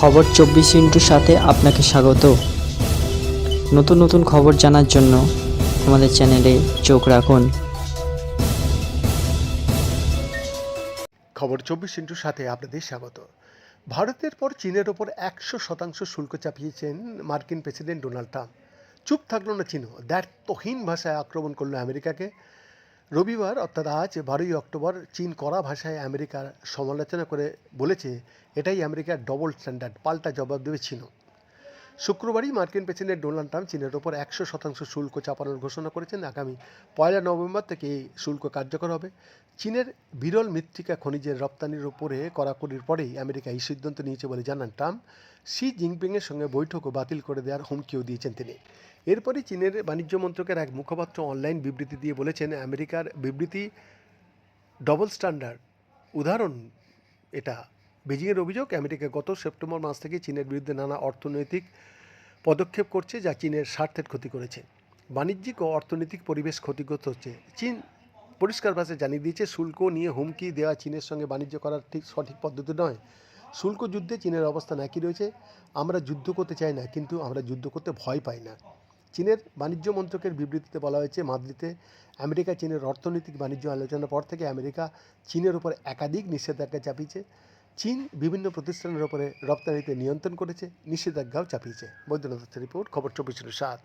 খবর চব্বিশ ইন্টুর সাথে আপনাকে স্বাগত। নতুন নতুন খবর জানার জন্য আমাদের চ্যানেলে চোখ রাখুন। খবর চব্বিশ ইন্টুর সাথে আপনাদের স্বাগত। ভারতের পর চীনের ওপর একশো শতাংশ শুল্ক চাপিয়েছেন মার্কিন প্রেসিডেন্ট ডোনাল্ড ট্রাম্প। চুপ থাকল না চীনও। দ্ব্যর্থহীন ভাষায় আক্রমণ করল আমেরিকাকে। রবিবার, অর্থাৎ আজ বারোই অক্টোবর, চীন কড়া ভাষায় আমেরিকার সমালোচনা করে বলেছে, এটাই আমেরিকার ডবল স্ট্যান্ডার্ড পাল্টা জবাব দেবে চীনও। শুক্রবারই মার্কিন প্রেসিডেন্ট ডোনাল্ড ট্রাম্প চীনের ওপর একশো শতাংশ শুল্ক চাপানোর ঘোষণা করেছেন। আগামী পয়লা নভেম্বর থেকে এই শুল্ক কার্যকর হবে। চীনের বিরল মৃত্তিকা খনিজের রপ্তানির উপরে কড়াকড়ির পরেই আমেরিকা এই সিদ্ধান্ত নিয়েছে বলে জানান ট্রাম্প। শি জিনপিংয়ের সঙ্গে বৈঠকও বাতিল করে দেওয়ার হুমকিও দিয়েছেন তিনি। এরপরই চীনের বাণিজ্য মন্ত্রকের এক মুখপাত্র অনলাইন বিবৃতি দিয়ে বলেছেন, আমেরিকার বিবৃতি ডবল স্ট্যান্ডার্ড উদাহরণ এটা। বেজিংয়ের অভিযোগ, আমেরিকা গত সেপ্টেম্বর মাস থেকে চীনের বিরুদ্ধে নানা অর্থনৈতিক পদক্ষেপ করছে যা চীনের স্বার্থের ক্ষতি করেছে। বাণিজ্যিক ও অর্থনৈতিক পরিবেশ ক্ষতিগ্রস্ত হচ্ছে। চীন পরিষ্কার ভাষায় জানিয়ে দিয়েছে, শুল্ক নিয়ে হুমকি দেওয়া চীনের সঙ্গে বাণিজ্য করার ঠিক সঠিক পদ্ধতি নয়। শুল্ক যুদ্ধে চীনের অবস্থান একই রয়েছে। আমরা যুদ্ধ করতে চাই না, কিন্তু আমরা যুদ্ধ করতে ভয় পাই না। চীনের বাণিজ্য মন্ত্রকের বিবৃতিতে বলা হয়েছে, মাদ্রিদে আমেরিকা, চীনের অর্থনৈতিক বাণিজ্য আলোচনার পর থেকে আমেরিকা চীনের উপর একাধিক নিষেধাজ্ঞা চাপিয়েছে। চীন বিভিন্ন প্রতিষ্ঠানের উপরে রপ্তানিতে নিয়ন্ত্রণ করেছে, নিষেধাজ্ঞাও চাপিয়েছে। বৈদ্যনাথ রিপোর্ট, খবর চব্বিশ সাত।